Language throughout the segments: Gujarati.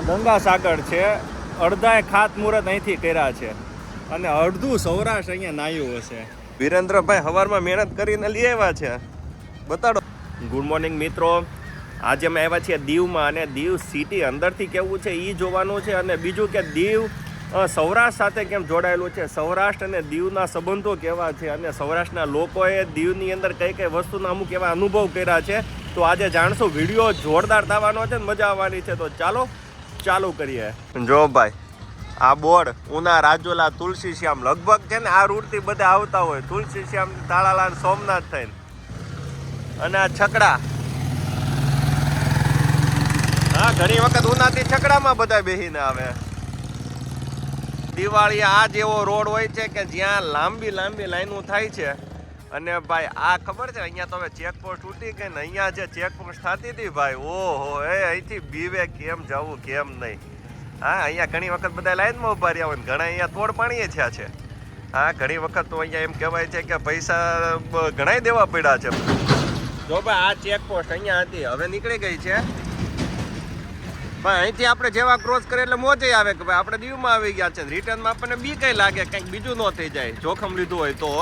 આ ગંગા સાગર છે અડધાએ ખાતમુહૂર્ત અહીંથી કર્યા છે. અને અડધું સૌરાષ્ટ્ર અહીંયા નાયું હશે. વિરેન્દ્રભાઈ હવારમાં મહેનત કરીને લઈ આવ્યા છે. બતાડો. ગુડ મોર્નિંગ મિત્રો. આજે અમે આવ્યા છીએ દીવમાં અને દીવ સિટી અંદરથી કેવું છે એ જોવાનું છે અને બીજું કે દીવ સૌરાષ્ટ્ર સાથે કેમ જોડાયેલું છે? સૌરાષ્ટ્ર અને દીવના સંબંધો કેવા છે? અને સૌરાષ્ટ્રના લોકોએ દીવની અંદર કઈ કઈ વસ્તુના અમુક એવા અનુભવ કર્યા છે? તો આજે જાણશું વીડિયો જોરદાર થવાનો છે ને મજા આવવાની છે. તો ચાલો ચાલુ કરીએ. જો ભાઈ, આ બોર્ડ ઉના, રાજોલા, તુલસી શ્યામ લગભગ છે ને આ રૂટથી બધા આવતા હોય. તુલસી શ્યામ, તાળાલાલ, સોમનાથ થઈને. અને આ છકડા. હા, ઘણી વખત ઉનાથી છકડામાં બધા બેસીને આવે. દિવાળી આ જેવો રોડ હોય છે કે જ્યાં લાંબી લાંબી લાઈનો થાય છે. અને ભાઈ, આ ખબર છે, અહીંયા તો હવે ચેકપોસ્ટ ઉઠી ગઈ ને અહીંયા જે ચેકપોસ્ટ થતી હતી ભાઈ, ઓહો, એ અહીંથી બીવે કેમ જવું, કેમ નહીં. હા, અહીંયા ઘણી વખત બધા લાઈનમાં ઊભા રહ્યા હોય ઘણા અહીંયા તોડ પાણીએ થયા છે. હા, ઘણી વખત તો અહીંયા એમ કહેવાય છે કે પૈસા ઘણાય દેવા પડ્યા છે. જો ભાઈ, આ ચેકપોસ્ટ અહીંયા હતી, હવે નીકળી ગઈ છે. ભાઈ, અહીંથી આપણે જેવા ક્રોસ કરીએ એટલે મોજે આવે કે ભાઈ, આપણે દીવમાં આવી ગયા છે. રિટર્નમાં આપણને બી કંઈ લાગે, કંઈક બીજું ન થઈ જાય. જોખમ લીધું હોય તો.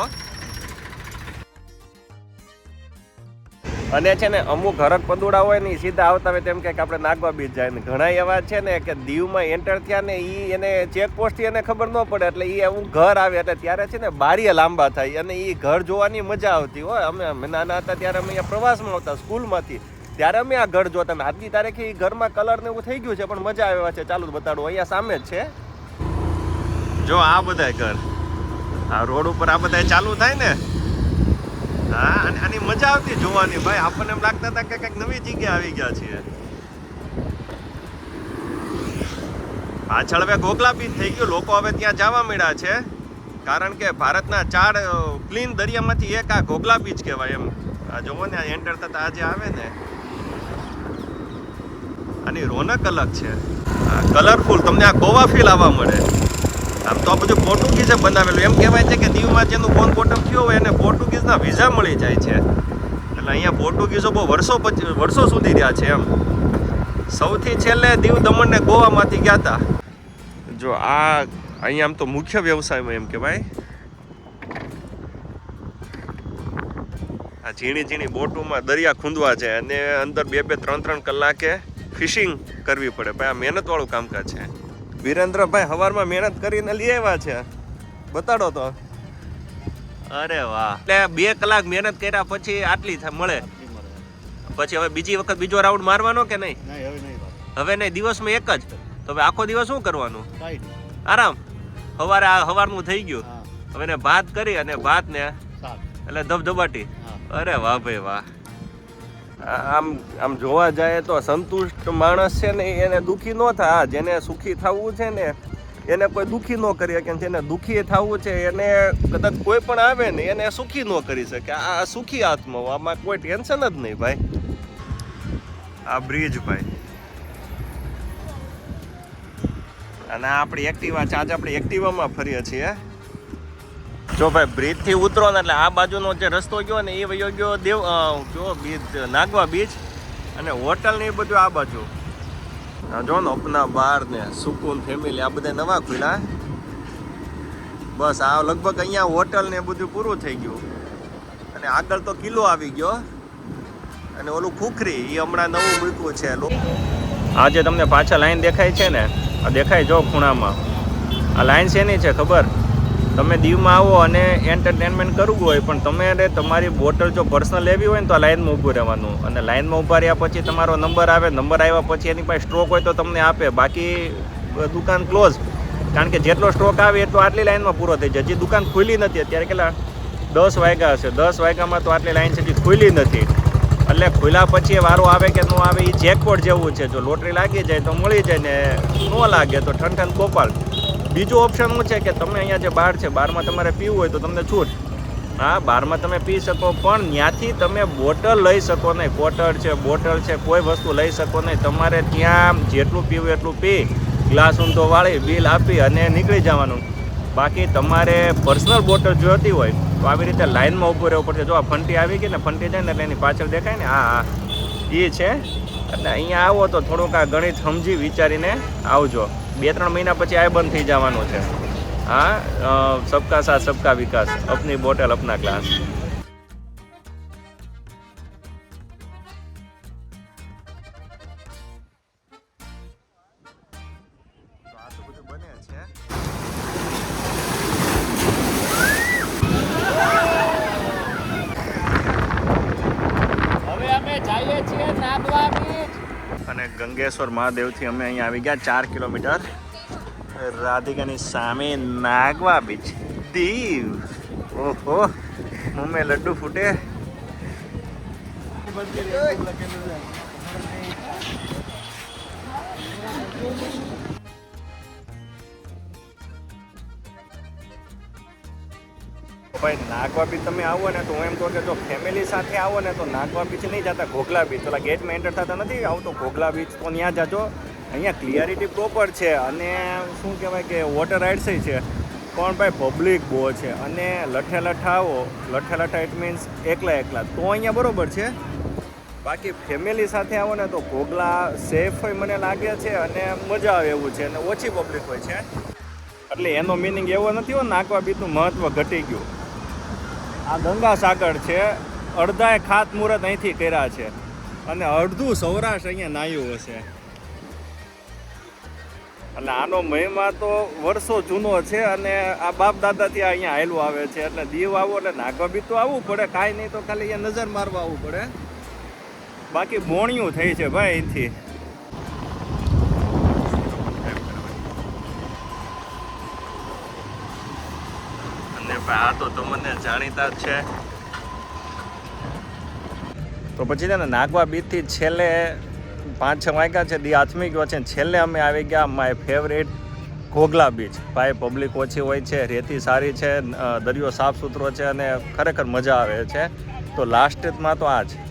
અને છે ને, અમુક હરક પદુડા હોય ને સીધા આવતા હોય તેમ કંઈક આપણે નાગવા બીજ જાય. ને ઘણા એવા છે ને કે દીવમાં એન્ટર થયા ને એ એને ચેકપોસ્ટથી એને ખબર ન પડે, એટલે એ હું ઘર આવે, એટલે ત્યારે છે ને બારીએ લાંબા થાય અને એ ઘર જોવાની મજા આવતી હોય. અમે નાના હતા ત્યારે અમે અહીંયા પ્રવાસમાં આવતા, સ્કૂલમાંથી. ત્યારે અમે આ ઘર જોતા ને આજની તારીખે એ ઘરમાં કલર ને એવું થઈ ગયું છે, પણ મજા આવે છે. ચાલુ બતાડું, અહીંયા સામે જ છે. જો આ બધા ઘર. આ રોડ ઉપર આ બધા ચાલુ થાય ને? હા, અને આની મજા આવતી જોવાની. ભાઈ, આપણને એમ લાગતા હતા કે કંઈક નવી જગ્યા આવી ગયા છીએ. પાછળ હવે ગોગલા બીચ થઈ ગયું. લોકો હવે ત્યાં જવા મળ્યા છે. કારણ કે ભારતના ચાર ક્લીન દરિયામાંથી એક આ ગોગલા બીચ કહેવાય એમ. આ જોવો ને, આ એન્ટર થતા આજે આવે ને, આની રોનક અલગ છે. કલરફુલ તમને આ ગોવા ફીલ આવવા મળે. આમ તો આ બધું પોર્ટુગીઝે બનાવેલું. એમ કહેવાય છે કે દીવમાં જેનું બોન બોટમ થયો હોય એને પોર્ટુગીઝના વિઝા મળી જાય છે. એટલે અહીંયા પોર્ટુગીઝો બહુ વર્ષો પછી, વર્ષો સુધી રહ્યા છે એમ. સૌથી છેલ્લે દીવ દમણ ને ગોવામાંથી ગયા હતા જો આ અહીંયા આમ તો મુખ્ય વ્યવસાયમાં એમ કહેવાય. આ ઝીણી ઝીણી બોટોમાં દરિયા ખૂંદવા છે અને અંદર બે બે ત્રણ ત્રણ કલાકે ફિશિંગ કરવી પડે. ભાઈ આ મહેનતવાળું કામકાજ છે. વિરેન્દ્રભાઈ હવારમાં મહેનત કરીને લઈ આવ્યા છે. બતાડો તો. અરે વાહ. એટલે બે કલાક મહેનત કર્યા પછી આટલી થાય મળે. પછી હવે બીજી વખત બીજો રાઉન્ડ મારવાનો કે નહીં? નહીં હવે નહીં વાત હવે નહીં દિવસમાં એક જ? તો હવે આખો દિવસ શું કરવાનું? આરામ. સવારે આ સવારનું થઈ ગયું. હવે એને ભાત કરી અને ભાત ને એટલે ધબધબાટી. અરે વાહ ભાઈ વાહ. આમ આમ જોવા જાય તો સંતુષ્ટ માણસ છે ને એને દુખી ન થાય. જેને સુખી થવું છે ને, એને કોઈ દુઃખી ન કરી શકે. જેને દુખી થવું છે, એને કદાચ કોઈ પણ આવે ને, એને સુખી ન કરી શકે. આ સુખી આત્મા, આમાં કોઈ ટેન્શન જ નહીં ભાઈ. આ બ્રિજ ભાઈ. અને આપણી એક્ટિવા છે, આજે આપણે એક્ટિવામાં ફરીએ છીએ. જો ભાઈ બ્રિજથી ઉતરો ને એટલે આ બાજુનો જે રસ્તો ગયો ને એ વયો ગયો દેવ જો બીચ નાગવા બીચ અને હોટલ ને એ બધું આ બાજુ. જો ને અપના બાર ને સુકૂન ફેમિલી આ બધા નવા ખુલ્યા. બસ આ લગભગ અહીંયા હોટલ ને બધું પૂરું થઈ ગયું. અને આગળ તો કિલ્લો આવી ગયો. અને ઓલું ખુખરી એ હમણાં નવું મૂક્યું છે. આ જે તમને પાછળ લાઈન દેખાય છે ને? આ દેખાય જો ખૂણામાં. આ લાઈન શેની છે ખબર? તમે દીવમાં આવો અને એન્ટરટેનમેન્ટ કરવું હોય, પણ તમારે તમારી બોટલ જો પર્સનલ લેવી હોય ને તો આ લાઈનમાં ઊભું રહેવાનું. અને લાઇનમાં ઊભા રહ્યા પછી તમારો નંબર આવે નંબર આવ્યા પછી એની પાસે સ્ટ્રોક હોય તો તમને આપે. બાકી દુકાન ક્લોઝ કારણ કે જેટલો સ્ટ્રોક આવે એટલો આટલી લાઇનમાં પૂરો થઈ જાય. હજી દુકાન ખુલી નથી અત્યારે. કેટલા? દસ વાગ્યા હશે. દસ વાગ્યામાં તો આટલી છે હજી ખુલી નથી. એટલે ખુલ્યા પછી વારો આવે કે ન આવે એ જેકપોટ જેવું છે. જો લોટરી લાગી જાય તો મળી જાય ને ન લાગે તો ઠન ઠન ગોપાલ બીજું ઓપ્શન શું છે કે તમે અહીંયા જે બાર છે, બારમાં તમારે પીવું હોય તો તમને છૂટ. હા, બારમાં તમે પી શકો, પણ ત્યાંથી તમે બોટલ લઈ શકો નહીં. કોટર છે, બોટલ છે, કોઈ વસ્તુ લઈ શકો નહીં. તમારે ત્યાં જેટલું પીવું એટલું પી. ગ્લાસ ઊંધો વાળી બિલ આપી અને નીકળી જવાનું. બાકી તમારે પર્સનલ બોટલ જોઈતી હોય, તો આવી રીતે લાઇનમાં ઊભું રહેવું પડશે. જો આ ફંટી આવી ગઈ ને, ફંટી જાય ને, એટલે એની પાછળ દેખાય ને હા હા એ છે. એટલે અહીંયા આવો તો થોડુંક આ ગણિત સમજી વિચારીને આવજો. બે ત્રણ મહિના પછી આ બંધ થઈ જવાનું છે. હા સબકા સાથ, સબકા વિકાસ, અપની બોટલ, અપના ક્લાસ ગંગેશ્વર મહાદેવથી અમે અહીંયા આવી ગયા, ચાર કિલોમીટર. રાધિકાની સામે નાગવા બીચ. દીવ. ઓહો. મમ્મી લડ્ડુ ફૂટે. ભાઈ નાગવા બીચ તમે આવો ને તો હું એમ કહું કે જો ફેમિલી સાથે આવો ને તો નાગવા બીચ નહીં જતા, ઘોઘલા બીચ પેલા ગેટમાં એન્ટર થતા નથી આવતો, ઘોઘલા બીચ તો ત્યાં જાજો. અહીંયા ક્લિયરિટી પ્રોપર છે અને શું કહેવાય કે વોટર રાઇડ્સ છે. પણ ભાઈ પબ્લિક બહુ છે અને લઠે લઠા આવો. લઠે લઠા ઇટ મીન્સ એકલા એકલા. તો અહીંયા બરોબર છે. બાકી ફેમિલી સાથે આવો ને તો ઘોઘલા સેફ હોય મને લાગે છે અને મજા આવે એવું છે અને ઓછી પબ્લિક હોય છે. એટલે એનો મિનિંગ એવો નથી હો નાગવા બીચનું મહત્વ ઘટી ગયું. આ ગંગા સાગર છે અડધાએ ખાત મુહૂર્ત અહીંથી કર્યા છે. અને અડધું સૌરાષ્ટ્ર અહીંયા નાયું હશે. એટલે આનો મહિમા તો વર્ષો જૂનો છે અને આ બાપ દાદાથી અહીંયા આવેલું આવે છે. એટલે દીવ આવો એટલે નાગવા તો આવવું પડે, કાંઈ નહીં તો ખાલી અહીંયા નજર મારવા આવવું પડે. બાકી મોણિયું થઈ છે ભાઈ અહીંથી. આ તો તમને જાણીતા જ છે. તો પછી છે ને, નાગવા બીચથી છેલ્લે પાંચ છ વાગ્યા છે, દી આથમી ગયો છે છેલ્લે અમે આવી ગયા માય ફેવરેટ ઘોઘલા બીચ. ભાઈ પબ્લિક ઓછી હોય છે, રેતી સારી છે દરિયો સાફ સુથરો છે અને ખરેખર મજા આવે છે. તો લાસ્ટમાં તો આ જ.